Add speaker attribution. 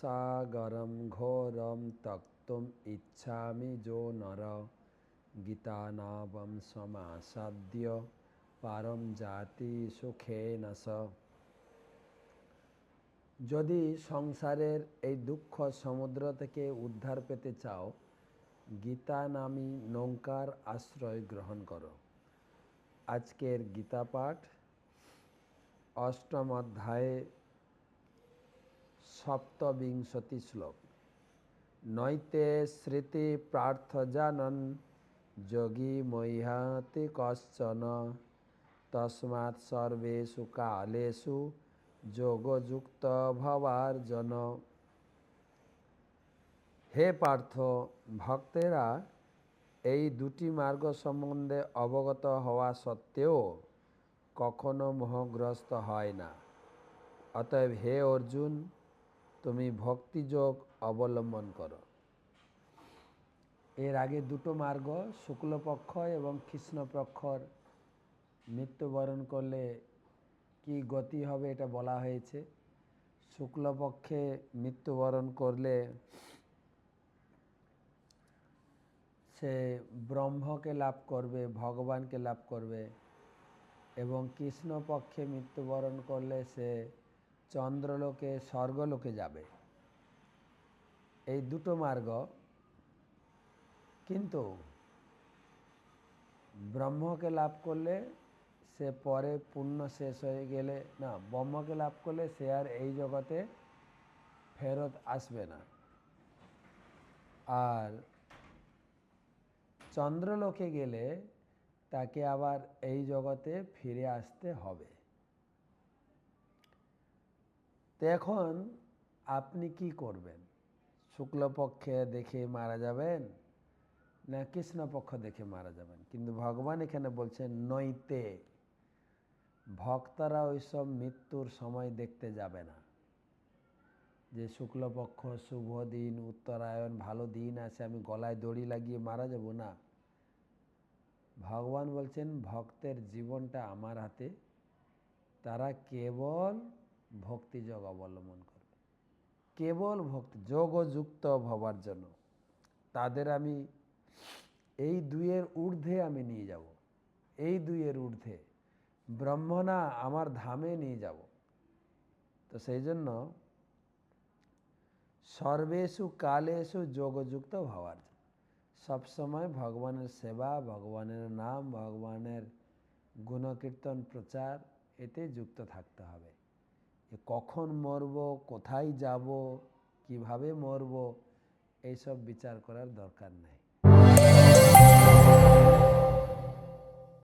Speaker 1: সাগরম ঘোরম তক্তুম ইচ্ছামি যো নর গীতানাবম সমাসাদ্য পারম জাতি সুখে নস যদি সংসারের এই দুঃখ সমুদ্র থেকে উদ্ধার পেতে চাও, গীতা নামী নৌকার আশ্রয় গ্রহণ করো। আজকের গীতা পাঠ অষ্টম অধ্যায়ে সপ্তবিংশতি শ্লোক। নৈতে স্মৃতি প্রার্থ জানন যোগী মহ্যাতি কশ্চন। তস্মাৎ সর্বেষু কালেষু যোগযুক্ত ভবার্জন। হে পার্থ, ভক্তেরা, এই দুটি মার্গ সম্বন্ধে অবগত হওয়া সত্ত্বেও কখনো মোহগ্রস্ত হয় না। অতএব হে অর্জুন তুমি ভক্তিযোগ অবলম্বন করো। এর আগে দুটো মার্গ, শুক্লপক্ষ এবং কৃষ্ণপক্ষর মৃত্যুবরণ করলে কি গতি হবে এটা বলা হয়েছে। শুক্লপক্ষে মৃত্যুবরণ করলে সে ব্রহ্মকে লাভ করবে, ভগবানকে লাভ করবে এবং কৃষ্ণপক্ষে মৃত্যুবরণ করলে সে চন্দ্রলোকে, স্বর্গলোকে যাবে। এই দুটো মার্গ কিন্তু ব্রহ্মকে লাভ করলে সে পরে পুণ্য শেষ হয়ে গেলে, না, ব্রহ্মকে লাভ করলে সে আর এই জগতে ফেরত আসবে না। আর চন্দ্রলোকে গেলে তাকে আবার এই জগতে ফিরে আসতে হবে। তো এখন আপনি কি করবেন? শুক্লপক্ষে দেখে মারা যাবেন না কৃষ্ণপক্ষ দেখে মারা যাবেন? কিন্তু ভগবান এখানে বলছেন, নইতে। ভক্তরা ওইসব মৃত্যুর সময় দেখতে যাবে না। যে শুক্লপক্ষ, শুভ দিন, উত্তরায়ণ, ভালো দিন আছে, আমি গলায় দড়ি লাগিয়ে মারা যাব। না। ভগবান বলছেন, ভক্তের জীবনটা আমার হাতে। তারা কেবল ভক্তিযোগ অবলম্বন করবে। কেবল ভক্তি যোগযুক্ত হবার জন্য। তাদের আমি এই দুইয়ের ঊর্ধ্বে আমি নিয়ে যাব। এই দুইয়ের ঊর্ধ্বে ব্রহ্মণা আমার ধামে নিয়ে যাব। তো সেই জন্য সর্বেষু কালেষু যোগযুক্ত হওয়ার সবসময় ভগবানের সেবা, ভগবানের নাম, ভগবানের গুণকীর্তন প্রচার, এতে যুক্ত থাকতে হবে। কখন মরব কোথায় যাব কীভাবে মরব এইসব বিচার করার দরকার নেই।